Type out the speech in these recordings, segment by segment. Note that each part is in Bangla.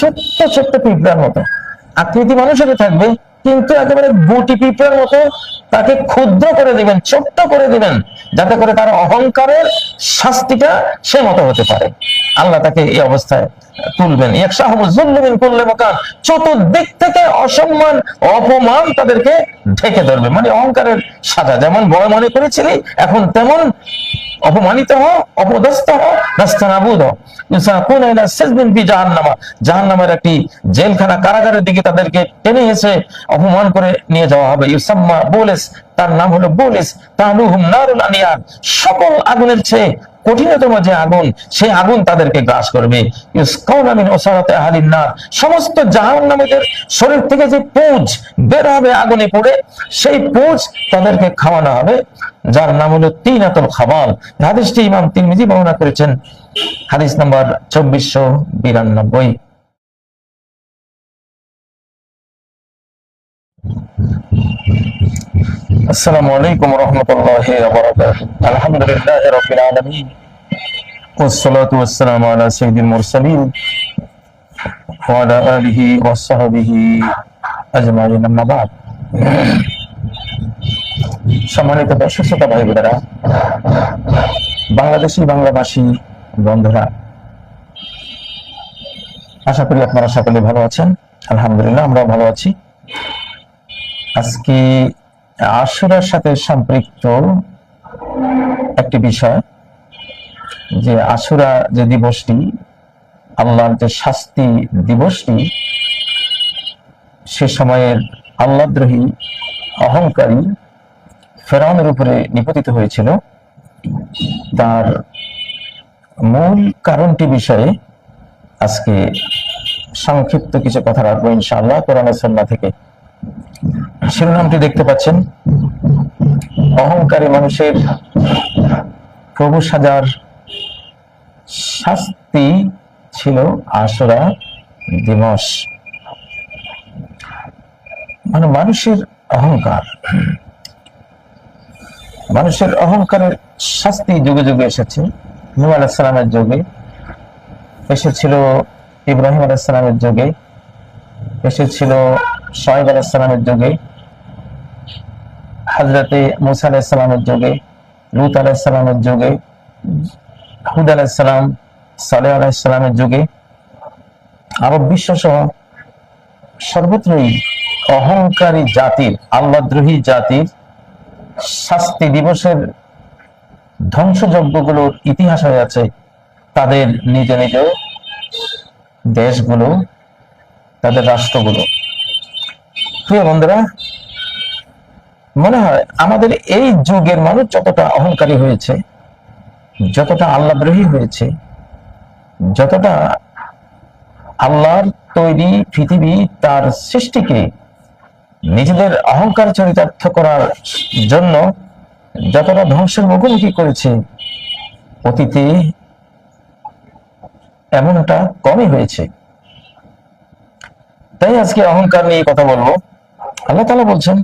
ছোট্ট ছোট্ট পিঁপড়ার মতো। আকৃতি মানুষের থাকবে, কিন্তু একেবারে গুটি পিঁপড়ার মতো তাকে ক্ষুদ্র করে দিবেন, ছোট্ট করে দিবেন, যাতে করে তার অহংকারের শাস্তিটা সে মতো হতে পারে। আল্লাহ তাকে এই অবস্থায় তুলবেন। চতুর্দিক থেকে অসম্মান, অপমান তাদেরকে ঢেকে ধরবে। মানে অহংকারের সাজা। যেমন বড় মনে করেছিলি, এখন তেমন অপমানিত জাহান্নামা। জাহান্নামের একটি জেলখানা কারাগারের দিকে তাদেরকে টেনে এসে অপমান করে নিয়ে যাওয়া হবে। ইউসাম্মা বুলিস তার নাম হলো বুলিস। তাহলুহুম নারুল আনিয়ার। সকল আগুনের চেয়ে কঠিনতম যে আগুন, সেই আগুন তাদেরকে গ্রাস করবে। ইউসকাউনা মিন ওসারাতে আহলিন নার। সমস্ত শরীর থেকে যে পুঁজ বের হবে আগুনে পড়ে, সেই পুঁজ তাদেরকে খাওয়ানো হবে, যার নাম হলো তিনাতুল খাবাল। হাদিসটি ইমাম তিরমিজি বর্ণনা করেছেন। হাদিস নাম্বার চব্বিশশো বিরানব্বই। আসসালামু আলাইকুম রহমতুল্লাহ الحمد لله رب العالمين والصلاة والسلام على سيد المرسلين وعلى آله وصحبه أجمعين أما بعد সম্মানিত দর্শক শ্রোতা ভাই বোনেরা বাংলাদেশি বাংলাভাষী বন্ধুরা আশা করি আপনারা সকলে ভালো আছেন আলহামদুলিল্লাহ আমরাও ভালো আছি আজকে আশুরার সাথে সম্পৃক্ত একটি বিষয় যে আশুরা যে দিবসটি, আল্লাহর যে শাস্তি দিবসটি, সে সময়ের আল্লাদ্রোহী অহংকারী ফেরাউনের উপরে নিপতিত হয়েছিল। তার মূল কারণটি বিষয়ে আজকে সংক্ষিপ্ত কিছু কথা রাখব ইনশাআল্লাহ, কোরআন সন্না থেকে। শিরোনামটি দেখতে পাচ্ছেন। অহংকারী মানুষের প্রভু সাজার শাস্তি ছিল আশুরা দিবস। মানে মানুষের অহংকার। মানুষের অহংকারের শাস্তি যুগে যুগে এসেছে। নূহ আলাইসালামের যুগে এসেছিল, ইব্রাহিম আলাইসালামের যুগে এসেছিল শয়েব আলাইসালামের যুগে হাজরতে মুসা আলাইসালামের যুগে, লুত আলাইসালামের যুগে, হুদ আলাইসালাম সালেহ আলাইসালামের যুগে, আরব বিশ্ব সহ সর্বত্রই অহংকারী জাতির আল্লাদ্রোহী জাতির শাস্তি দিবসের ধ্বংসযজ্ঞগুলোর ইতিহাস হয়ে আছে। তাদের নিজ নিজ দেশগুলো, তাদের রাষ্ট্রগুলো। প্রিয় বন্ধুরা, মনে হয় আমাদের এই যুগের মানুষ যতটা অহংকারী হয়েছে, যতটা আল্লাহদ্রোহী হয়েছে, যতটা আল্লাহর তৈরি পৃথিবী তার সৃষ্টিকে নিজেদের অহংকার চরিতার্থ করার জন্য যতটা ধ্বংসের মুখোমুখি করেছে, অতীতে এমনটা কমই হয়েছে। তাই আজকে অহংকার নিয়ে কথা বলব। আল্লাহ তালা বলছেন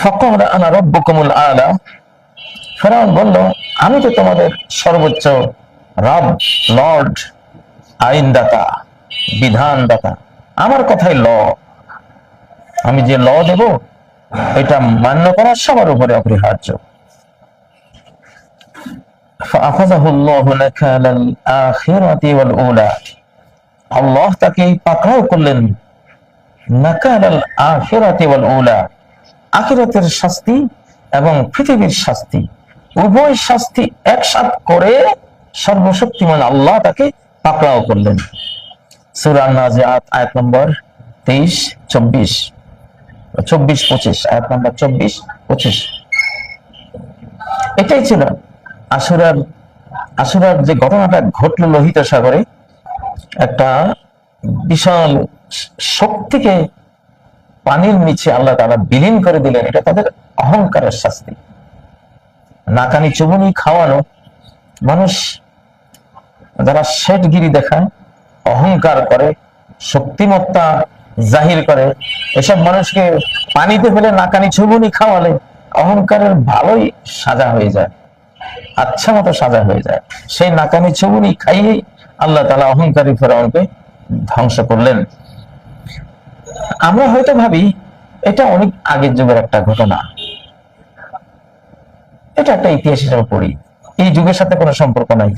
ফকর আনা রব্য কমল আলা। ফেরাউন বলল, আমি তো তোমাদের সর্বোচ্চ রব, লর্ড, আইনদাতা, বিধানদাতা। আমার কথাই ল। আমি যে ল দেব, এটা মান্য করা সবার উপরে অপরিহার্য। আল্লাহ তাকে পাকড়াও করলেন আখিরাতের শাস্তি এবং পৃথিবীর শাস্তি। উভয় শাস্তি একসাথ করে সর্বশক্তিমান আল্লাহ তাকে পাকড়াও করলেন। সূরা নাজিআত আয়াত নম্বর 23 24 চব্বিশ, পঁচিশ। আয়াত নম্বর চব্বিশ, পঁচিশ। এটাই ছিল যে ঘটনাটা ঘটলো লোহিত সাগরে, একটা বিশাল শক্তিকে পানির নিচে আল্লাহ তারা বিলীন করে দিলেন, এটা তাদের অহংকারের শাস্তি। নাকানি চুবনি খাওয়ানো, মানুষ যারা শেঠগিরি দেখায়, অহংকার করে, শক্তিমত্তা জাহির করে, এসব মানুষকে পানিতে ফেলে নাকানি চুবনি খাওয়ালে অহংকারের ভালোই সাজা হয়ে যায় আচ্ছা মতো সাজা হয়ে যায়। সেই নাকানি চুবনি খাইয়েই আল্লাহ তালা অহংকারী ফেরাউনকে ধ্বংস করলেন। আমরা হয়তো ভাবি, এটা অনেক আগের যুগের একটা ঘটনা। এটা একটা ইতিহাস হিসেবে পড়ি। এই যুগের সাথে কোনো সম্পর্ক নাই।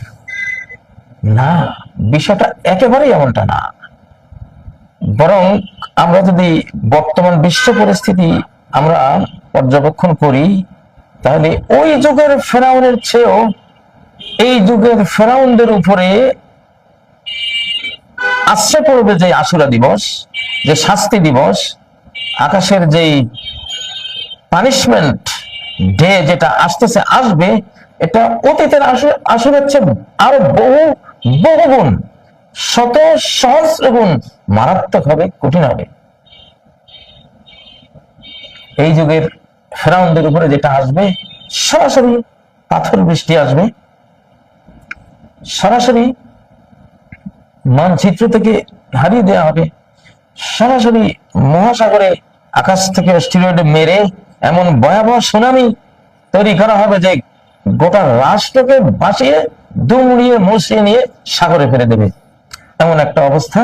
না, বিষয়টা একেবারেই এমনটা না। বরং আমরা যদি বর্তমান বিশ্ব পরিস্থিতি আমরা পর্যবেক্ষণ করি, তাহলে ওই যুগের ফেরাউনের চেয়েও এই যুগের ফেরাউনদের উপরে আসছে পড়বে যে আশুরা দিবস, যে শাস্তি দিবস, আকাশের যেই পানিশমেন্ট ডে যেটা আসতেছে, আসবে, এটা অতীতের আসু- আসুরের চেয়ে আরও বহু বহু গুণ, শত সহস্র গুণ মারাত্মক হবে, কঠিন হবে। এই যুগের ফেরাউনদের উপরে যেটা আসবে, সরাসরি পাথর বৃষ্টি আসবে। সরাসরি মানচিত্র থেকে হারিয়ে দেওয়া হবে। সরাসরি মহাসাগরে আকাশ থেকে স্টিরয়েড মেরে এমন ভয়াবহ সুনামি তৈরি করা হবে যে গোটা রাষ্ট্রকে বাঁচিয়ে দুমড়িয়ে মুছিয়ে নিয়ে সাগরে ফেলে দেবে। এমন একটা অবস্থা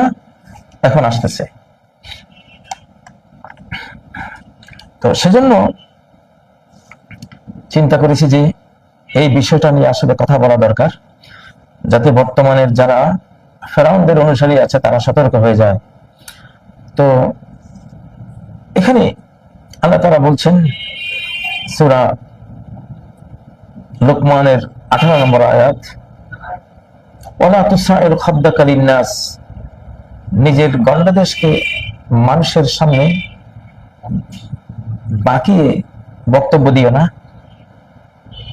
এখন আসতেছে। তো সেজন্য চিন্তা করেছি যে এই বিষয়টা নিয়ে আসলে কথা বলা দরকার। যাতে বর্তমানের যারা ফেরাউনদের অনুসারী আছে, তারা সতর্ক হয়ে যায়। তো এখানে আল্লাহ তারা বলছেন, সুরা লোকমানের আঠারো নম্বর আয়াত ওলা তুসাইল নাস নিজের গণ্ডদেশকে মানুষের সামনে বাকিয়ে বক্তব্য দিও না।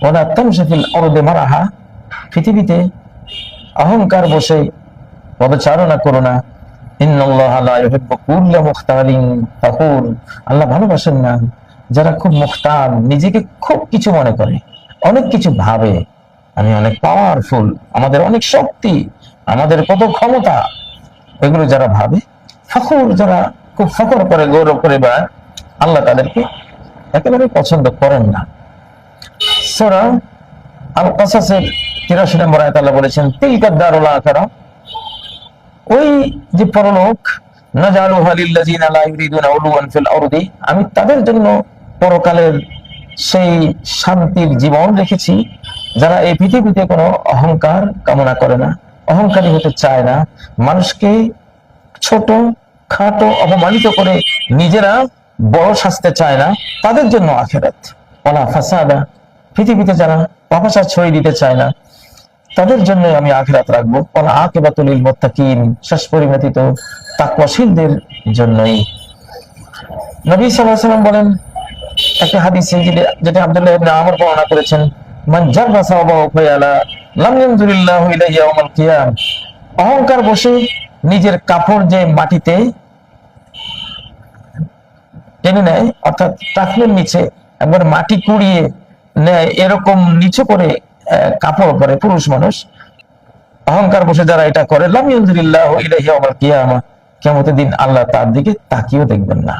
ওলা তমশাফিল অরদে মারাহা পৃথিবীতে অহংকার বসে পদচারণা করো না। আল্লাহ ভালোবাসেন না। যারা খুব মুখতাল, নিজেকে খুব কিছু মনে করে, অনেক কিছু ভাবে। আমি অনেক পাওয়ারফুল আমাদের অনেক শক্তি, আমাদের কত ক্ষমতা এগুলো যারা ভাবে ফখর যারা খুব ফখর করে, গৌরব করে বেড়ায় আল্লাহ তাদেরকে একেবারে পছন্দ করেন না। সোরা আল কাসাসের তিরাশি নম্বর আয়াত আল্লাহ বলেছেন তিলকাদ দারুল আখিরা ওই যে পরলোক আমি তাদের জন্য পরকালের সেই শান্তির জীবন রেখেছি, যারা এই পৃথিবীতে কোনো অহংকার কামনা করে না, অহংকারী হতে চায় না, মানুষকে ছোট, খাটো, অপমানিত করে নিজেরা বড় সাজতে চায় না, তাদের জন্য আখেরাত। ওলা ফাসাদা, পৃথিবীতে যারা পাপাচার ছড়িয়ে দিতে চায় না তাদের জন্য আমি আখেরাত রাখব। ওলা আকেবাতুলিল মোত্তাকিন, শেষ পরিণতি তো তাকওয়াশীলদের জন্যই। নবী আলাইহি বলেন, একটা হাদিসে যেটা- আব্দুল্লাহ ইবনে আমর বর্ণনা করেছেন, মান জাররা লাম ইলাইহি ইয়াওমাল কিয়াম। অহংকার বসে নিজের কাপড় যে মাটিতে টেনে নেয়, অর্থাৎ নিচে একবার মাটি কুড়িয়ে নেয়, এরকম নিচু করে কাপড় পরে পুরুষ মানুষ, অহংকার বসে যারা এটা করে কিয়ামতের দিন আল্লাহ তার দিকে তাকিয়েও দেখবেন না।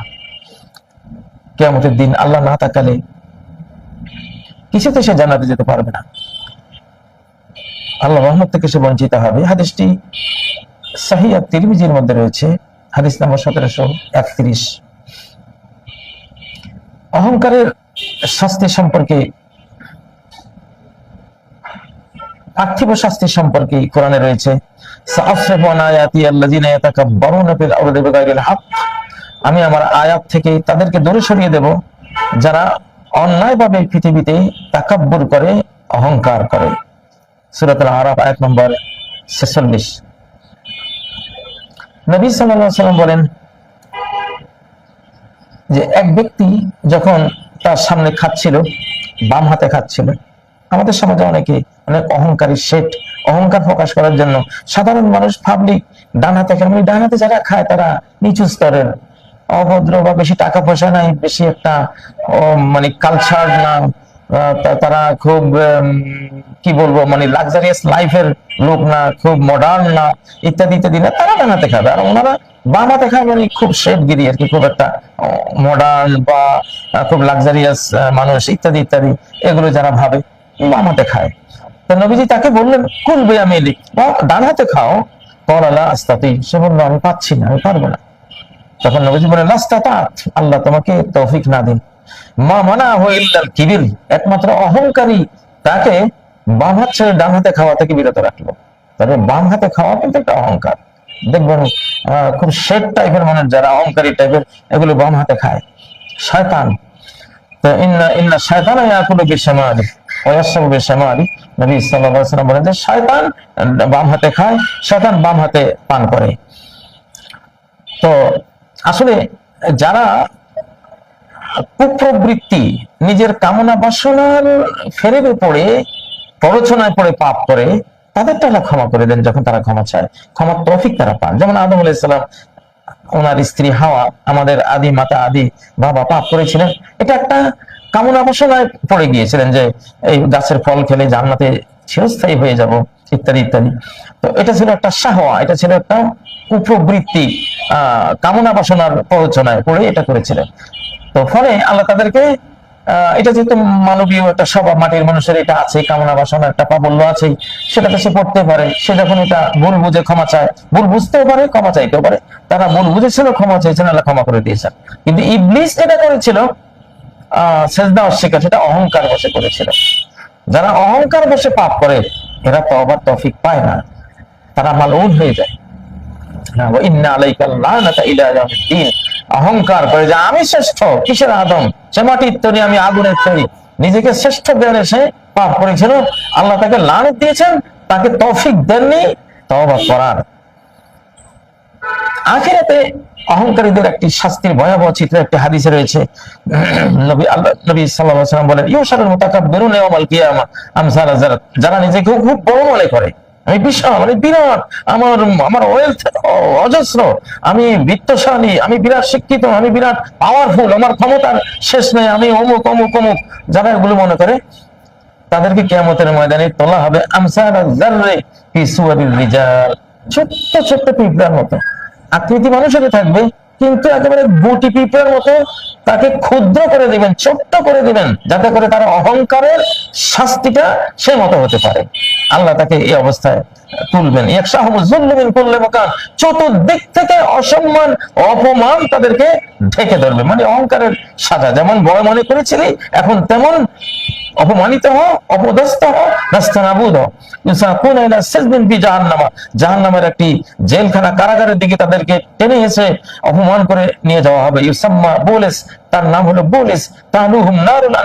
কেয়ামতের দিন আল্লাহ না তাকালে কিছুতে সে জানাতে যেতে পারবে না। আল্লাহ রহমত থেকে সে বঞ্চিত হবে। হাদিসটি সাহিয়া তিরমিজির মধ্যে রয়েছে। হাদিস নাম্বার সতেরোশো একত্রিশ। অহংকারের শাস্তি সম্পর্কে পার্থিব শাস্তি সম্পর্কে কোরআনে রয়েছে আমি আমার আয়াত থেকে তাদেরকে দূরে সরিয়ে দেব, যারা অন্যায়ভাবে পৃথিবীতে তাকাব্বুর করে, অহংকার করে। সূরাতুল আরাফ, আয়াত নম্বর 46 নবী সাল্লাম বলেন যে, এক ব্যক্তি যখন তার সামনে খাচ্ছিল, বাম হাতে খাচ্ছিল আমাদের সমাজে অনেকে অনেক অহংকারী শেঠ, অহংকার প্রকাশ করার জন্য সাধারণ মানুষ পাবলিক ডান হাতে খায় মানে ডান হাতে যারা খায় তারা নিচু স্তরের, অভদ্র বা বেশি টাকা পয়সা নাই, বেশি একটা মানে কালচার না তারা খুব কি বলব মানে লাক্সারিয়াস লাইফের লোক না, খুব মডার্ন না, ইত্যাদি ইত্যাদি না, তারা ডানাতে খাবে। আর ওনারা বাম হাতে খায় মানে খুব শেফগিরি আর কি, খুব একটা মডার্ন বা খুব লাক্সারিয়াস মানুষ, ইত্যাদি ইত্যাদি, এগুলো যারা ভাবে। বাম হাতে খায়। তো নবীজি তাকে বললেন, কুল বেয়ামিলি ডান হাতে খাও। পড়ালা আস্তাতি সে বলল, আমি পাচ্ছি না, আমি পারব না। তখন নবীজি বলেন লাস্তাতাত, আল্লাহ তোমাকে তৌফিক না দিন। মা মানা হইল্লাল কিবির। একমাত্র অহংকারী তাকে বাম হাত ছেড়ে ডান হাতে খাওয়া থেকে বিরত রাখল। তবে বাম হাতে খাওয়া কিন্তু একটা অহংকার। দেখবেন খুব শেট টাইপের মানুষ যারা অহংকারী টাইপের, এগুলো বাম হাতে খায়। শয়তান। তো ইন্না ইন্না শয়তান ইয়াকুলু বিশামালি ওয়া ইয়াশরাবু বিশামালি। শয়তান বাম হাতে খায়, শয়তান বাম হাতে পান করে। তো আসলে যারা কুপ্রবৃত্তি, নিজের কামনা বাসনার ফেরে পড়ে, প্ররোচনায় পড়ে পাপ করে তাদেরটা আল্লাহ ক্ষমা করে দেন যখন তারা ক্ষমা চায়। ক্ষমার তৌফিক তারা পান। যেমন আদম আলাইসালাম ওনার স্ত্রী হাওয়া, আমাদের আদি, মাতা আদি, বাবা পাপ করেছিলেন। এটা একটা কামনা বাসনায় পড়ে গিয়েছিলেন যে এই গাছের ফল খেলে জান্নাতে চিরস্থায়ী হয়ে যাব, ইত্যাদি ইত্যাদি। তো এটা ছিল একটা সাহওয়া এটা ছিল একটা কুপ্রবৃত্তি কামনা বাসনার প্ররোচনায় পড়ে এটা করেছিলেন। তো ফলে আল্লাহ তাদেরকে এটা যেহেতু মানবীয় একটা স্বভাব, মাটির মানুষের এটা আছে, কামনা বাসনা একটা প্রাবল্য আছেই সেটাতে সে পড়তে পারে। সে যখন এটা ভুল বুঝে ক্ষমা চায়, ভুল বুঝতেও পারে, ক্ষমা চাইতেও পারে, তারা ভুল বুঝেছিল, ক্ষমা চাইছেন আল্লাহ ক্ষমা করে দিয়েছেন। কিন্তু ইবলিস এটা করেছিল সেজদা অস্বীকার সেটা অহংকার বসে করেছিল। যারা অহংকার বসে পাপ করে, এরা তো আবার তফিক পায় না। তারা মালউন হয়ে যায়। অহংকার করে যে আমি শ্রেষ্ঠ, কিসের আদম? সে মাটির তৈরি, আমি আগুনের তৈরি। নিজেকে শ্রেষ্ঠ জ্ঞানে সে পাপ করেছিল। আল্লাহ তাকে লানত দিয়েছেন, তাকে তৌফিক দেননি, তওবা করার। আখিরাতে অহংকারীদের একটি শাস্তির ভয়াবহ চিত্র একটি হাদিসে রয়েছে। নবী আল্লাহ নবী সাল্লাল্লাহু আলাইহি ওয়াসাল্লাম বলেন ইউশারুল মুতাকাব্বিরুন ইয়াওমাল কিয়ামা আমসাল আযারাত যারা নিজেকে খুব বড় মনে করে, আমি বিশাল মানে বিরাট, আমার আমার ওয়েলথ অজস্র, আমি বিত্তশালী, আমি বিরাট শিক্ষিত, আমি বিরাট পাওয়ারফুল আমার ক্ষমতার শেষ নেই, আমি অমুক অমুক অমুক। যারা এগুলো মনে করে, তাদেরকে কিয়ামতের ময়দানে তোলা হবে আমসাল আযাররে ফি সুওয়ারির রিজাল। ছোট্ট ছোট্ট পিঁপড়ার মতো। আকৃতি মানুষেরই থাকবে। কিন্তু একেবারে গুটি পিপের মতো তাকে ক্ষুদ্র করে দিবেন, ছোট্ট করে দিবেন, যাতে করে তার অহংকারের শাস্তিটা সে মতো হতে পারে। আল্লাহ তাকে এই অবস্থায় তুলবেন। চতুর্দিক থেকে অসম্মান, অপমান তাদেরকে ঢেকে ধরবে। মানে অহংকারের সাজা। যেমন বড় মনে করেছিলি, এখন তেমন অপমানিত ফি জাহান্নামা। জাহান্নামের একটি জেলখানা কারাগারের দিকে তাদেরকে টেনে অপমান করে নিয়ে যাওয়া হবে। ইউসাম্মা বুলিস, তার নাম হলো বুলিস। নারুল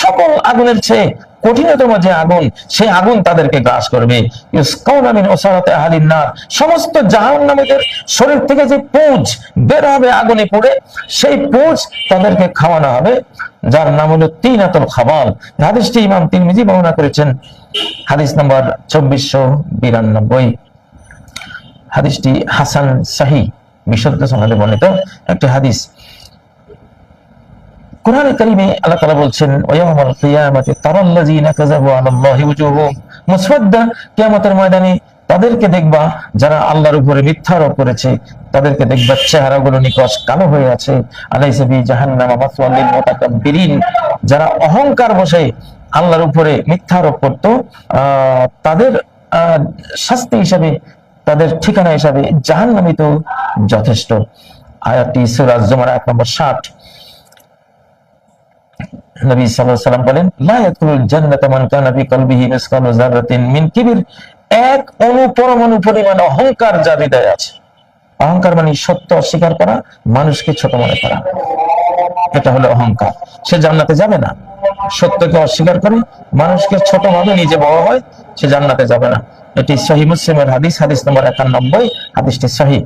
সকল আগুনের চেয়ে কঠিনতম যে আগুন, সেই আগুন তাদেরকে গ্রাস করবে। সমস্ত জাহান্নামীদের শরীর থেকে যে পুঁজ বের হবে আগুনে পড়ে, সেই পুঁজ তাদেরকে খাওয়ানো হবে, যার নাম হলো তিনাতুল খাবাল। হাদিসটি ইমাম তিন মিজি বর্ণনা করেছেন। হাদিস নম্বর চব্বিশশো বিরানব্বই। হাদিসটি হাসান সাহি বিশুদ্ধ সনদে বর্ণিত একটি হাদিস। কোরআন কারিমে আল্লাহ তাআলা বলছেন, ওয়ায়াউমাল কিয়ামাতি তারাল্লাযিনা কাযাবু আলাল্লাহি কিয়ামতের ময়দানে তাদেরকে দেখবা যারা আল্লাহর উপরে মিথ্যা আরোপ করেছে, তাদেরকে দেখবা চেহারাগুলো নিকশ কালো হয়ে আছে। জাহান্নামা মুতাকাব্বিরিন। যারা অহংকার বসে আল্লাহর উপরে মিথ্যা আরোপ করত তাদের শাস্তি হিসাবে, তাদের ঠিকানা হিসাবে জাহান্নামই তো যথেষ্ট। আয়াতটি সূরা জুমার এক নম্বর ষাট। নবী সাল্লাম বলেন, লা এক অণু পরমাণু অহংকার যার হৃদয়ে আছে। অহংকার মানে সত্য অস্বীকার করা, মানুষকে ছোট মনে করা। এটা হলো অহংকার। সে জান্নাতে যাবে না। সত্যকে অস্বীকার করে মানুষকে ছোট ভাবে নিজে বড় হয়, সে জান্নাতে যাবে না। এটি সহি মুসলিমের হাদিস হাদিস নম্বর একানব্বই, হাদিসটি সহি।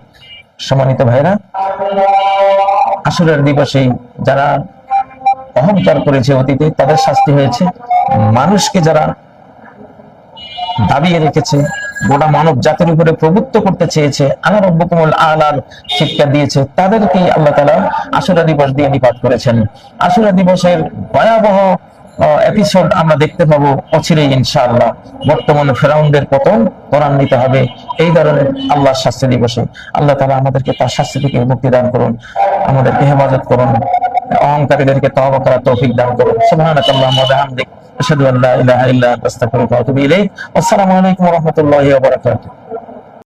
সম্মানিত ভাইরা আসরের দিবসে যারা অহংকার করেছে অতীতে, তাদের শাস্তি হয়েছে। মানুষকে যারা দাবিয়ে রেখেছে, গোটা মানব জাতির উপরে প্রভুত্ব করতে চেয়েছে, আল্লাহ রব্বকুমুল আলার শিক্ষা দিয়েছে তাদেরকে আল্লাহ তালা আশুরা দিবস দিয়ে নিপাত করেছেন। আশুরা দিবসের ভয়াবহ এপিসোড আমরা দেখতে পাবো অচিরেই ইনশাআল্লাহ। বর্তমান ফেরাউনদের পতন ত্বরান্বিত হবে, এই ধরনের আল্লাহর শাস্তি দিবসে। আল্লাহ তালা আমাদেরকে তার শাস্তি থেকে মুক্তি দান করুন, আমাদেরকে হেফাজত করুন। অহংকারীদেরকে তওবা করার তৌফিক দান করুন। সুবহানাকাল্লাহুম্মা ওয়া বিহামদিক আশহাদু আল্লা ইলাহা ইল্লা আনতা, আস্তাগফিরুকা ওয়া আতুবু ইলাইক। আসসালামু আলাইকুম ওয়া রাহমাতুল্লাহি ওয়া বারাকাতুহু।